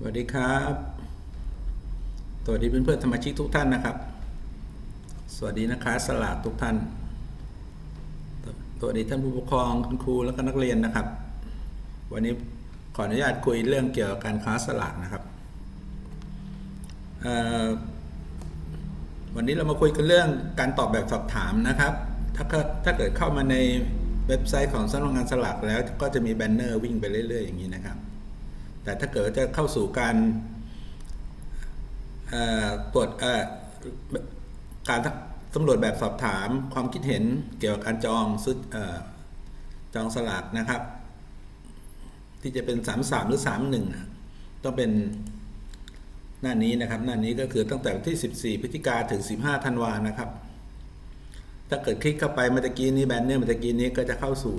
สวัสดีครับ สวัสดีเพื่อนเพื่อนสมาชิกทุกท่านนะครับ สวัสดีนะคะสลากทุกท่าน สวัสดีท่านผู้ปกครองคุณครูแล้วก็นักเรียนนะครับ วันนี้ขออนุญาตคุยเรื่องเกี่ยวกับการค้าสลากนะครับ วันนี้เรามาคุยกันเรื่องการตอบแบบสอบถามนะครับ ถ้าเกิดถ้าเกิดเข้ามาในเว็บไซต์ของสำนักงานสลากแล้วก็จะมีแบนเนอร์วิ่งไปเรื่อยๆอย่างนี้นะครับ แต่ถ้าเกิดจะเข้าสู่การตรวจการสำรวจแบบสอบถามความคิดเห็นเกี่ยวกับการจองซื้ออจองสลากนะครับ ที่จะเป็น3 3หรือ3 1อะต้องเป็นหน้านี้นะครับ หน้านี้ก็คือตั้งแต่วันที่ 14พฤศจิกาถึง 15ธันวานะครับ ถ้าเกิดคลิกเข้าไปเมื่อกี้นี้แบนเนอร์เมื่อกี้นี้ก็จะเข้าสู่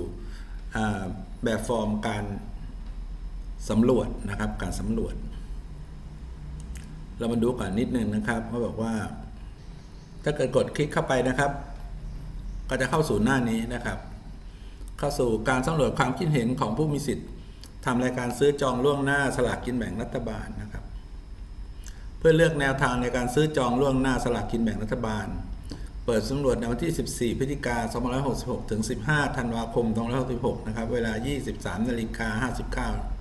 แบบฟอร์มการ สำรวจนะครับการสำรวจ เรามาดูก่อนนิดนึงนะครับเขาบอกว่า ถ้าเกิดกดคลิกเข้าไปนะครับ ก็จะเข้าสู่หน้านี้นะครับ เข้าสู่การสำรวจความคิดเห็นของผู้มีสิทธิ์ทำรายการซื้อจองล่วงหน้าสลากกินแบ่งรัฐบาลนะครับ เพื่อเลือกแนวทางในการซื้อจองล่วงหน้าสลากกินแบ่งรัฐบาล เปิดสำรวจในวันที่ 14 พฤศจิกายน 2566 ถึง 15 ธันวาคม 2566 นะครับ เวลา 23นาฬิกา59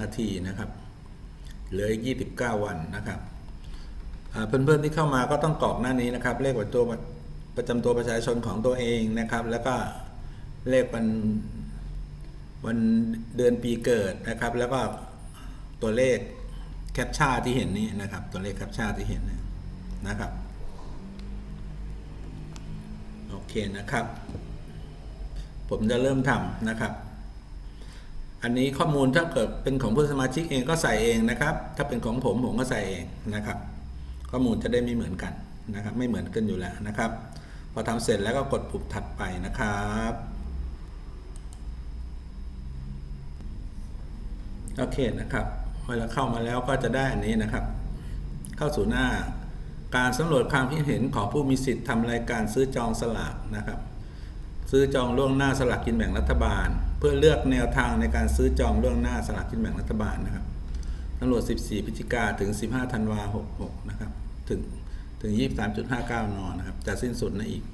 นาทีนะครับ เหลืออีก29 วันนะครับเพื่อนๆที่เข้ามาก็ต้องกรอกหน้านี้นะครับ เลขประจำตัวประจำตัวประชาชนของตัวเองนะครับ แล้วก็เลขวันวันเดือนปีเกิดนะครับ แล้วก็ตัวเลขแคปชั่นที่เห็นนี่นะครับ ตัวเลขแคปชั่นที่เห็นเนี่ยนะครับโอเคนะครับ ผมจะเริ่มทำนะครับ อันนี้ข้อมูลถ้าเกิดเป็นของผู้สมาชิกเองก็ใส่เองนะครับ ถ้าเป็นของผมผมก็ใส่เองนะครับ ข้อมูลจะได้ไม่เหมือนกันนะครับ ไม่เหมือนกันอยู่แล้วนะครับ พอทำเสร็จแล้วก็กดปุ่มถัดไปนะครับโอเคนะครับเวลาเข้ามาแล้วก็จะได้อันนี้นะครับ เข้าสู่หน้าการสำรวจความคิดเห็นของผู้มีสิทธิ์ทำรายการซื้อจองสลากนะครับ ซื้อจองล่วงหน้าสลากกินแบ่งรัฐบาล เพื่อเลือกแนวทางในการซื้อจองล่วงหน้าสลากกินแบ่งรัฐบาลนะครับตำรวจ 14 พฤศจิกาถึง 15 ธันวา66 นะครับ ถึงถึง 23.59นนะครับ จะสิ้นสุดในอีก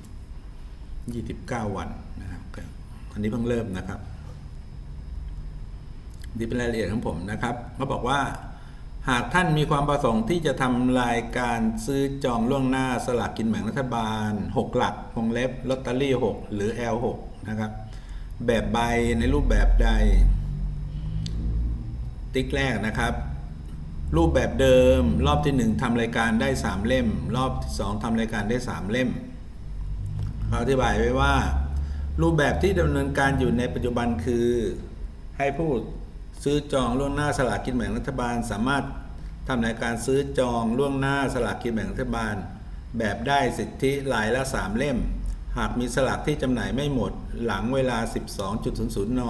29 วันนะครับอันนี้เพิ่งเริ่มนะครับ นี่เป็นรายละเอียดของผมนะครับเขาบอกว่า หากท่านมีความประสงค์ที่จะทำรายการซื้อจองล่วงหน้าสลากกินแบ่งรัฐบาล 6 หลักวงเล็บลอตเตอรี่ 6 หรือ L6 นะครับ แบบใบในรูปแบบใด ติ๊กแรกนะครับ รูปแบบเดิมรอบที่ 1ทำรายการได้ 3 เล่ม รอบที่ 2ทำรายการได้ 3 เล่มเขาอธิบายไว้ว่า รูปแบบที่ดำเนินการอยู่ในปัจจุบันคือให้ผู้ ซื้อจองล่วงหน้าสลากกินแบ่งรัฐบาล สามารถทำรายการซื้อจองล่วงหน้าสลากกินแบ่งรัฐบาล แบบได้สิทธิรายละ 3 เล่ม หากมีสลากที่จำหน่ายไม่หมดหลังเวลา 12.00 น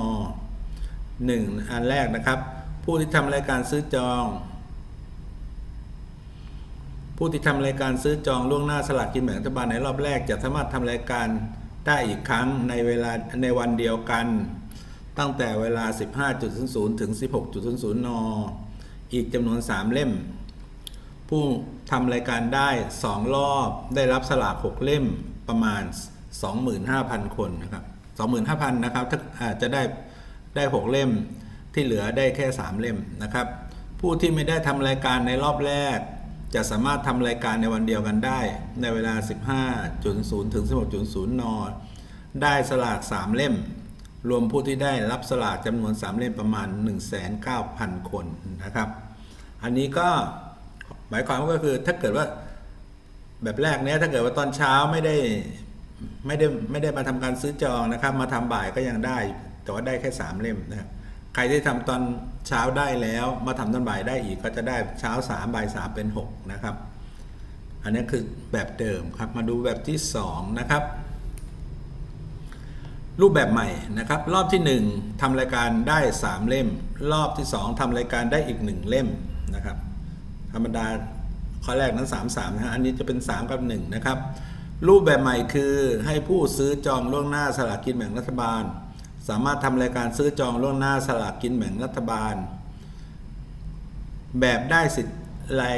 1. อันแรกนะครับ ผู้ที่ทำรายการซื้อจอง ผู้ที่ทำรายการซื้อจองล่วงหน้าสลากกินแบ่งรัฐบาลในรอบแรกจะสามารถทำรายการได้อีกครั้งในเวลาในวันเดียวกัน ตั้งแต่เวลา 15.00 ถึง 16.00 น อีกจำนวน 3 เล่ม ผู้ทำรายการได้ 2 รอบ ได้รับสลาก6เล่มประมาณ 25,000 คนนะครับ25,000 นะครับถ้าอาจจะได้ได้ 6 เล่มที่เหลือได้แค่ 3 เล่มนะครับ ผู้ที่ไม่ได้ทำรายการในรอบแรก จะสามารถทำรายการในวันเดียวกันได้ ในเวลา 15.0ถึง 16.0น ได้สลาก 3 เล่ม รวมผู้ที่ได้รับสลากจำนวน 3 เล่มประมาณ 19,000 คนนะครับ อันนี้ก็หมายความก็คือถ้าเกิดว่าแบบแรกเนี้ยถ้าเกิดว่าตอนเช้าไม่ได้ไม่ได้ไม่ได้มาทำการซื้อจองนะครับ มาทำบ่ายก็ยังได้ แต่ว่าได้แค่ 3 เล่มนะครับใครที่ทำตอนเช้าได้แล้วมาทำตอนบ่ายได้อีกก็จะได้เช้า3บ่าย3เป็น 6 นะครับ อันนี้คือแบบเดิมครับมาดูแบบที่ 2 นะครับ รูปแบบใหม่นะครับ รอบที่ 1ทำรายการได้ 3 เล่ม รอบที่ 2ทำรายการได้อีก 1 เล่มนะครับ ธรรมดาข้อแรกนั้น 3 3นะฮะอันนี้จะเป็น 3 กับ 1 นะครับ รูปแบบใหม่คือให้ผู้ซื้อจองล่วงหน้าสลากกินแบ่งรัฐบาล สามารถทำรายการซื้อจองล่วงหน้าสลากกินแบ่งรัฐบาล แบบได้สิทธิ์ลาย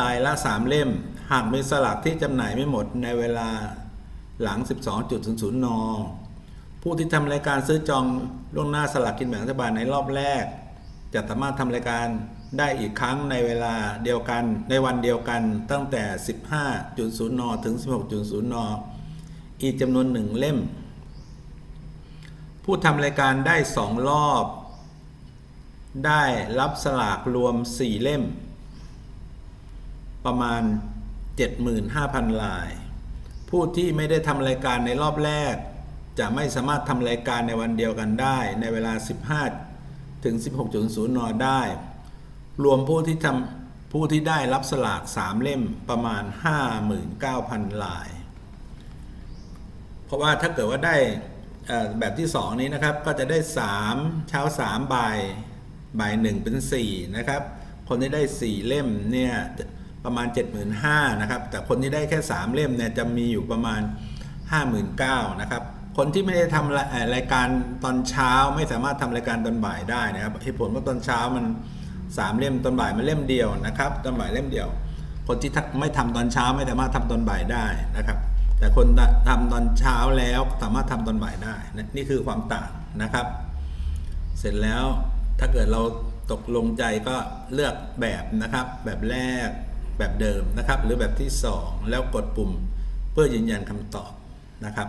ลายละ 3 เล่ม หากมีสลากที่จำหน่ายไม่หมดในเวลาหลัง 12.00น ผู้ที่ทำรายการซื้อจองล่วงหน้าสลากกินแบ่งรัฐบาลในรอบแรก จะสามารถทำรายการได้อีกครั้งในเวลาเดียวกันในวันเดียวกันตั้งแต่ 15.0 น ถึง 16.0 น อีกจำนวนหนึ่งเล่ม ผู้ทำรายการได้สองรอบ ได้รับสลากรวม 4 เล่ม ประมาณ 75,000 ลาย ผู้ที่ไม่ได้ทำรายการในรอบแรก จะไม่สามารถทำรายการในวันเดียวกันได้ ในเวลา 15 ถึง 16.00น ได้ รวมผู้ที่ทำผู้ที่ได้รับสลาก 3 เล่มประมาณ 59,000 ลาย เพราะว่าถ้าเกิดว่าได้แบบที่ 2 นี้นะครับ ก็จะได้ 3 เช้า 3 บ่ายบ่าย1เป็น 4 นะครับ คนที่ได้ 4 เล่มเนี่ยประมาณ 75,000นะครับ แต่คนที่ได้แค่ 3 เล่มเนี่ยจะมีอยู่ประมาณ 59,000นะครับ คนที่ไม่ได้ทำรายเอ่อรายการตอนเช้าไม่สามารถทำรายการตอนบ่ายได้นะครับเหตุผลว่าตอนเช้ามัน3เล่มตอนบ่ายมันเล่มเดียวนะครับตอนบ่ายเล่มเดียว คนที่ไม่ทำตอนเช้าไม่สามารถทำตอนบ่ายได้นะครับ แต่คนทำตอนเช้าแล้วสามารถทำตอนบ่ายได้นะนี่คือความต่างนะครับ เสร็จแล้วถ้าเกิดเราตกลงใจก็เลือกแบบนะครับ แบบแรกแบบเดิมนะครับ หรือแบบที่ 2 แล้วกดปุ่มเพื่อยืนยันคำตอบนะครับ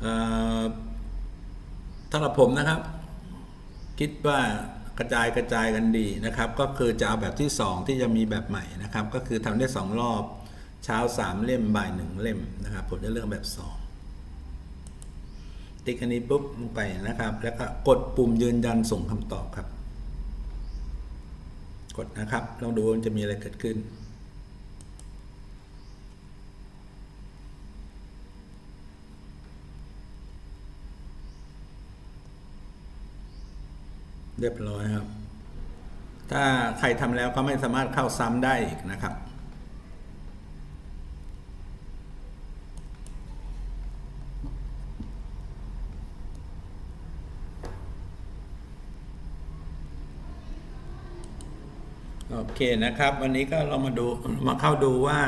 เอ่อสำหรับผมนะครับ คิดว่ากระจายกระจายกันดีนะครับ ก็คือจะเอาแบบที่ 2 ที่จะมีแบบใหม่นะครับ ก็คือทำได้ 2 รอบ เช้า 3 เล่มบ่าย 1 เล่มนะครับ ผมจะเลือกแบบ 2 ติ๊กอันนี้ปุ๊บลงไปนะครับ แล้วก็กดปุ่มยืนยันส่งคำตอบครับ กดนะครับลองดูมันจะมีอะไรเกิดขึ้น เรียบร้อยครับ ถ้าใครทำแล้วก็ไม่สามารถเข้าซ้ำได้อีกนะครับ โอเคนะครับ วันนี้ก็เรามาดูมาเข้าดูว่า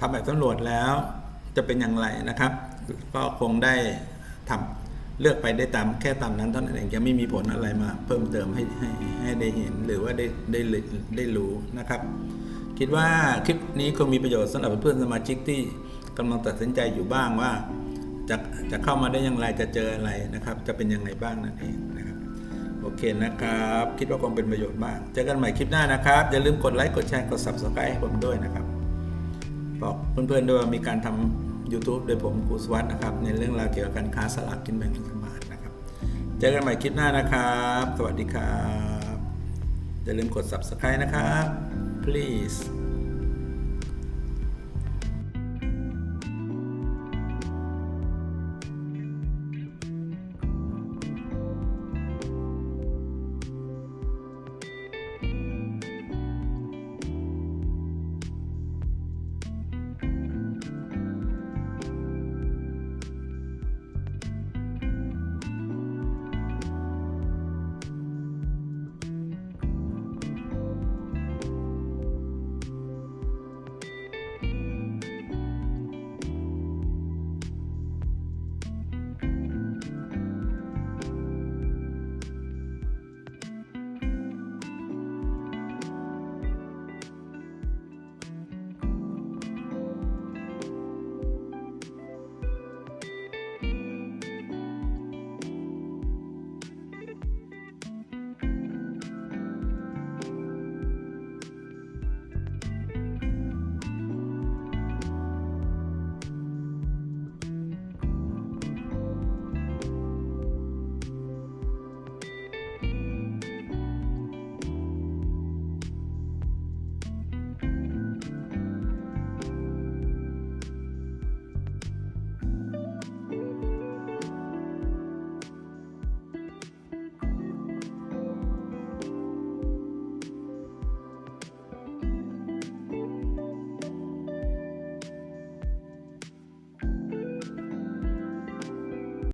ทำแบบสำรวจแล้วจะเป็นอย่างไรนะครับ ก็คงได้ทำ เลือกไปได้ตามแค่ตามนั้นเท่านั้นเองยังไม่มีผลอะไรมา เพิ่มเติมให้ให้ให้ได้เห็นหรือว่าได้ได้ได้รู้นะครับ คิดว่าคลิปนี้คงมีประโยชน์สำหรับเพื่อนสมาชิกที่กำลังตัดสินใจอยู่บ้างว่าจะจะเข้ามาได้อย่างไรจะเจออะไรนะครับ จะเป็นยังไงบ้างนั่นเองนะครับโอเคนะครับ คิดว่าคงเป็นประโยชน์มากเจอกันใหม่คลิปหน้านะครับอย่าลืมกดไลค์กดแชร์กด subscribe ให้ผมด้วยนะครับบอกเพื่อนๆด้วยว่ามีการทำ YouTube โดยผมครูสวัสดนะครับ ในเรื่องราวเกี่ยวกับการค้าสลากกินแบ่งรัฐบาลนะครับ เจอกันใหม่คลิปหน้านะครับ สวัสดีครับ อย่าลืมกด subscribe นะครับ please